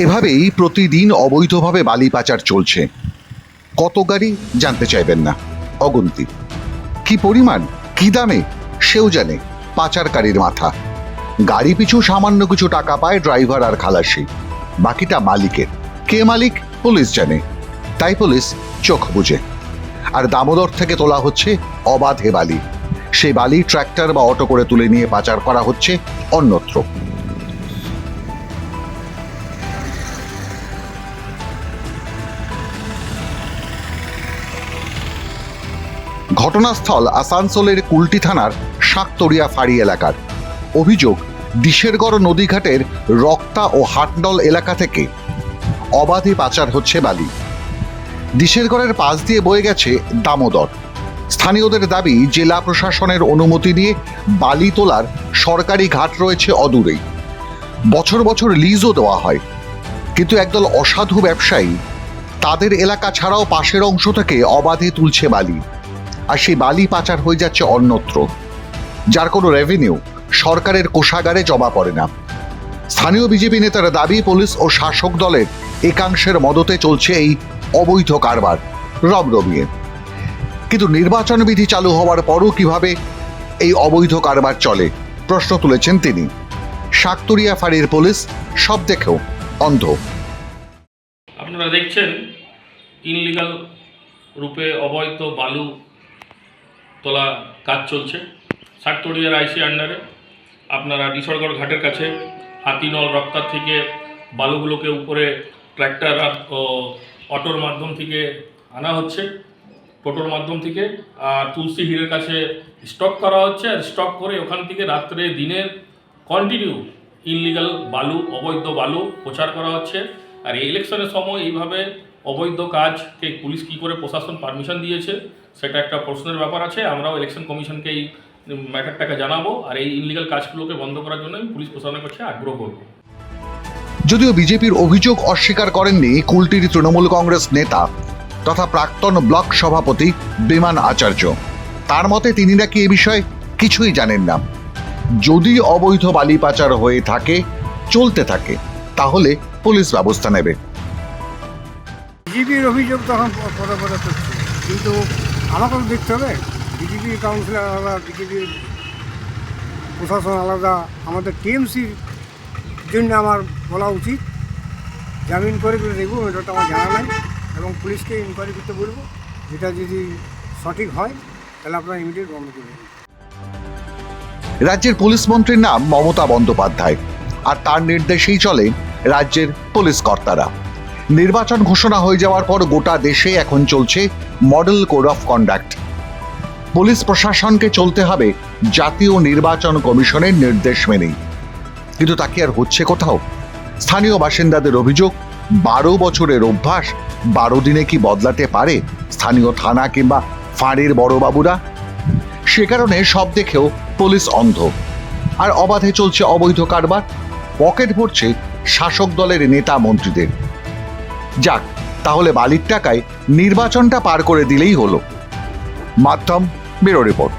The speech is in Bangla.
এভাবেই প্রতিদিন অবৈধভাবে বালি পাচার চলছে। কত গাড়ি জানতে চাইবেন না। অগন্তি। কি পরিমাণ, কি দামে, সেও জানে। পাচারকারীর মাথা। গাড়ি পিছু সামান্য কিছু টাকা পায় ড্রাইভার আর খালাসি। বাকিটা মালিকের। কে মালিক? পুলিশ জানে। তাই পুলিশ চোখ বুঝে আর দামোদর থেকে তোলা হচ্ছে অবাধে বালি। সেই বালি ট্র্যাক্টর বা অটো করে তুলে নিয়ে পাচার করা হচ্ছে অন্যত্র। ঘটনাস্থল আসানসোলের কুলটি থানার শাকতরিয়া ফাঁড়ি এলাকার। অভিযোগ, দিশেরগড় নদীঘাটের রক্তা ও হাটডল এলাকা থেকে অবাধে পাচার হচ্ছে বালি। দিশেরগড়ের পাশ দিয়ে বয়ে গেছে দামোদর। স্থানীয়দের দাবি, জেলা প্রশাসনের অনুমতি নিয়ে বালি তোলার সরকারি ঘাট রয়েছে অদূরেই। বছর বছর লিজও দেওয়া হয়। কিন্তু একদল অসাধু ব্যবসায়ী তাদের এলাকা ছাড়াও পাশের অংশ থেকে অবাধে তুলছে বালি। আর সেই বালি পাচার হয়ে যাচ্ছে অন্যত্র। যার কোনো রেভিনিউ সরকারের কোষাগারে জমা পড়ে না। স্থানীয় বিজেপি নেতার দাবি, পুলিশ ও শাসক দলের একাংশের মদতে চলছে এই অবৈধ কারবার রমরমিয়ে কিন্তু নির্বাচন বিধি চালু হওয়ার পরও কীভাবে এই অবৈধ কারবার চলে, প্রশ্ন তুলেছেন তিনি। শাকতুরিয়া ফাঁড়ির পুলিশ সব দেখেও অন্ধ। আপনারা দেখছেন ইনলিগাল রূপে অবৈধ বালু তোলা কাজ চলছে। সাততড়িয়ার আইসি আন্ডারে আপনারা ডিসরগড় ঘাটের কাছে হাতিনল রক্তার থেকে বালুগুলোকে উপরে ট্র্যাক্টর আর অটোর মাধ্যম থেকে আনা হচ্ছে, টোটোর মাধ্যম থেকে। আর তুলসী হিরের কাছে স্টক করা হচ্ছে আর স্টক করে ওখান থেকে রাত্রে দিনের কন্টিনিউ ইনলিগাল বালু, অবৈধ বালু প্রচার করা হচ্ছে। আর এই ইলেকশনের সময় এইভাবে অবৈধ কাজকে পুলিশ কী করে প্রশাসন পারমিশন দিয়েছে, সেটা একটা প্রশ্নের ব্যাপার আছে। আমরাও ইলেকশন কমিশনকে এই ম্যাটারটাকে জানাব আর এই ইনলিগাল কাজগুলোকে বন্ধ করার জন্য পুলিশ প্রশাসনের কাছে আগ্রহ করব। যদিও বিজেপির অভিযোগ অস্বীকার করেননি কুলটির তৃণমূল কংগ্রেস নেতা তথা প্রাক্তন ব্লক সভাপতি বিমান আচার্য। তার মতে তিনি নাকি এ বিষয়ে কিছুই জানেন না। যদি অবৈধ বালি পাচার হয়ে থাকে, চলতে থাকে, তাহলে পুলিশ ব্যবস্থা নেবে। বিজেপির অভিযোগ তখন পরে পরে করছে কিন্তু আমাকেও দেখতে হবে বিজেপির কাউন্সিলর আলাদা বিজেপির প্রশাসন আলাদা। আমাদের টিএমসির জন্য আমার বলা উচিত, জামিন করে করে দেখব এটা তো আমার জানা নাই, এবং পুলিশকে ইনকোয়ারি করতে বলব, যেটা যদি সঠিক হয়, তাহলে আপনারা ইমিডিয়েট বন্ধ করে রাজ্যের পুলিশ মন্ত্রীর নাম মমতা বন্দ্যোপাধ্যায়, আর তার নির্দেশেই চলে রাজ্যের পুলিশ কর্তারা। নির্বাচন ঘোষণা হয়ে যাওয়ার পর গোটা দেশে এখন চলছে model code of conduct police প্রশাসনকে চলতে হবে, জাতীয় নির্বাচন কমিশনের নির্দেশ মেনেই। কিন্তু তা কি আর হচ্ছে কোথাও? স্থানীয় বাসিন্দাদের অভিযোগ, বারো বছরের অভ্যাস, বারো দিনে কি বদলাতে পারে স্থানীয় থানা কিংবা ফাঁড়ির বড়বাবুরা সে কারণে সব দেখেও পুলিশ অন্ধ। আর অবাধে চলছে অবৈধ কারবার, পকেট ভরছে শাসক দলের নেতা মন্ত্রীদের। যাক তাহলে বালির টাকায় নির্বাচনটা পার করে দিলেই হলো। মাধ্যম ব্যুরো রিপোর্ট।